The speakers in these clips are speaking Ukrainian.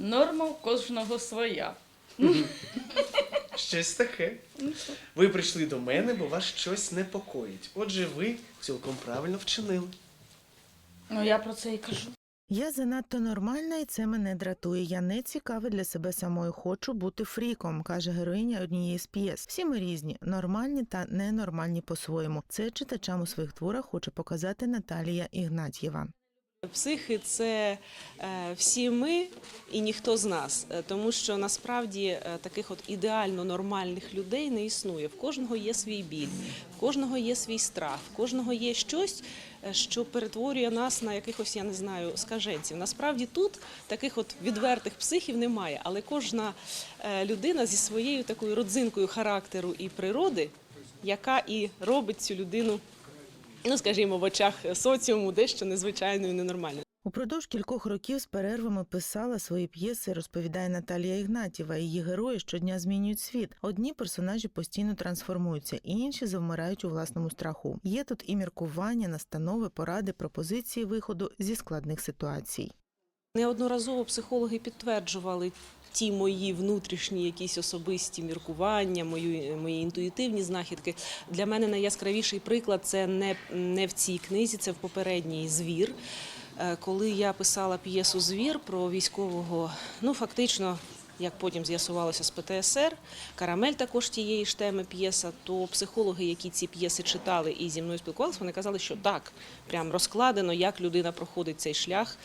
Норма у кожного своя. Щось таке. Ви прийшли до мене, бо вас щось непокоїть. Отже, ви цілком правильно вчинили. Ну я про це і кажу. Я занадто нормальна, і це мене дратує. Я не цікава для себе самою. Хочу бути фріком, каже героїня однієї з п'єс. Всі ми різні, нормальні та ненормальні по-своєму. Це читачам у своїх творах хоче показати Наталія Ігнатьєва. Психи це е, всі ми і ніхто з нас, Е, тому що насправді е, таких от ідеально нормальних людей не існує. В кожного є свій біль, в кожного є свій страх, в кожного є щось, що перетворює нас на якихось, я не знаю, скаженців. Насправді тут таких от відвертих психів немає, але кожна людина зі своєю такою родзинкою характеру і природи, яка і робить цю людину ну скажімо, в очах соціуму дещо незвичайною, ненормальною. Упродовж кількох років з перервами писала свої п'єси, розповідає Наталія Ігнатіва. Її герої щодня змінюють світ. Одні персонажі постійно трансформуються, інші завмирають у власному страху. Є тут і міркування, настанови, поради, пропозиції виходу зі складних ситуацій. Неодноразово психологи підтверджували ті мої внутрішні якісь особисті міркування, мої, мої інтуїтивні знахідки. Для мене найяскравіший приклад це не, не в цій книзі, це в попередній звір. Е, Коли я писала п'єсу Звір про військового, ну фактично. Як потім з'ясувалося з ПТСР, Карамель також тієї ж теми п'єса, то психологи, які ці п'єси читали і зі мною спілкувалися, вони казали, що так, прям розкладено, як людина проходить цей шлях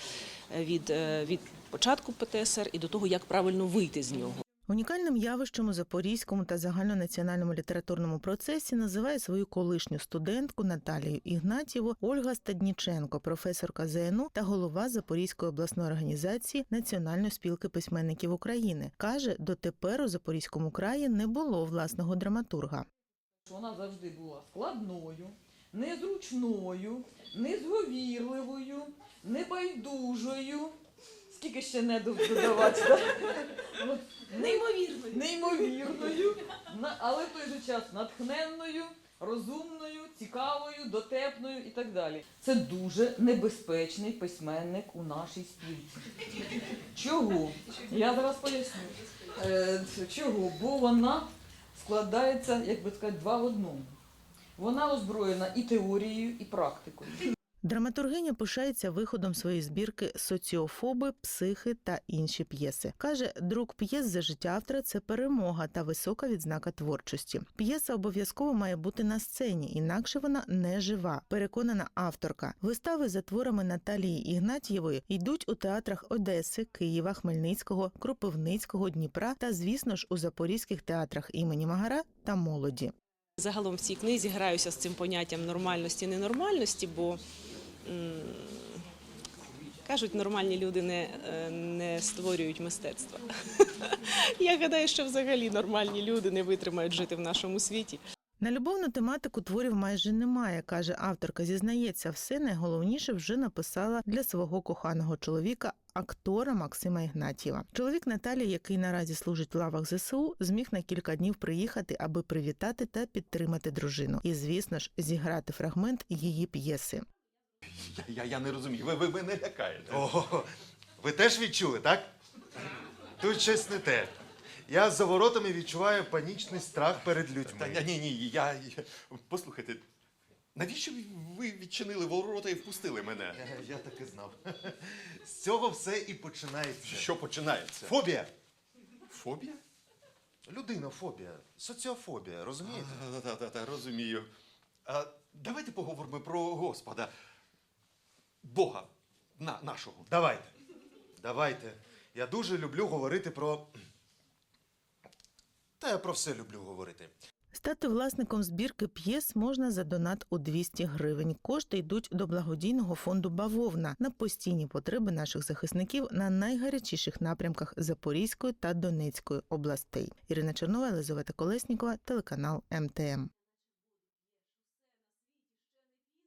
від, е, від початку ПТСР і до того, як правильно вийти з нього. Унікальним явищем у запорізькому та загальнонаціональному літературному процесі називає свою колишню студентку Наталію Ігнатєву Ольга Стадніченко, професорка ЗНУ та голова Запорізької обласної організації Національної спілки письменників України. каже, дотепер у Запорізькому краї не було власного драматурга. Вона завжди була складною, незручною, незговірливою, небайдужою. Скільки ще не додавати, да? От, неймовірною, але в той же час натхненною, розумною, цікавою, дотепною і так далі. Це дуже небезпечний письменник у нашій спілці. Чого? Я зараз поясню. Е, чого? Бо вона складається, як би сказати, два в одному. Вона озброєна і теорією, і практикою. Драматургиня пишається виходом своєї збірки Соціофоби, психи та інші п'єси. каже, друк п'єс за життя автора це перемога та висока відзнака творчості. П'єса обов'язково має бути на сцені, інакше вона не жива. Переконана авторка. Вистави за творами Наталії Ігнатьєвої йдуть у театрах Одеси, Києва, Хмельницького, Кропивницького, Дніпра та, звісно ж, у запорізьких театрах імені Магара та молоді. Загалом в цій книзі граюся з цим поняттям нормальності, ненормальності, бо кажуть, нормальні люди не, е, не створюють мистецтва. Я гадаю, що взагалі нормальні люди не витримають жити в нашому світі. На любовну тематику творів майже немає, каже авторка. Зізнається, все найголовніше вже написала для свого коханого чоловіка. Актора Максима Ігнатьєва. Чоловік Наталії, який наразі служить в лавах ЗСУ, зміг на кілька днів приїхати, аби привітати та підтримати дружину. І, звісно ж, зіграти фрагмент її п'єси. Я, я, я не розумію. Ви, ви мене лякаєте. Ого, ви теж відчули, так? Тут щось не те. Я за воротами відчуваю панічний страх перед Та людьми. ні, ні, ні, я, я. Послухайте, навіщо ви відчинили ворота і впустили мене? Я, я так і знав. З цього все і починається. Що починається? Фобія. Фобія? Людинофобія, соціофобія, розумієте? Та-та-та, розумію. А, давайте поговоримо про Господа. Бога на, нашого. Давайте. Давайте. Я дуже люблю говорити про. Та я про все люблю говорити. Стати власником збірки п'єс можна за донат у 200 гривень. Кошти йдуть до благодійного фонду Бавовна на постійні потреби наших захисників на найгарячіших напрямках Запорізької та Донецької областей. Ірина Чернова, Елизавета Колеснікова, телеканал МТМ.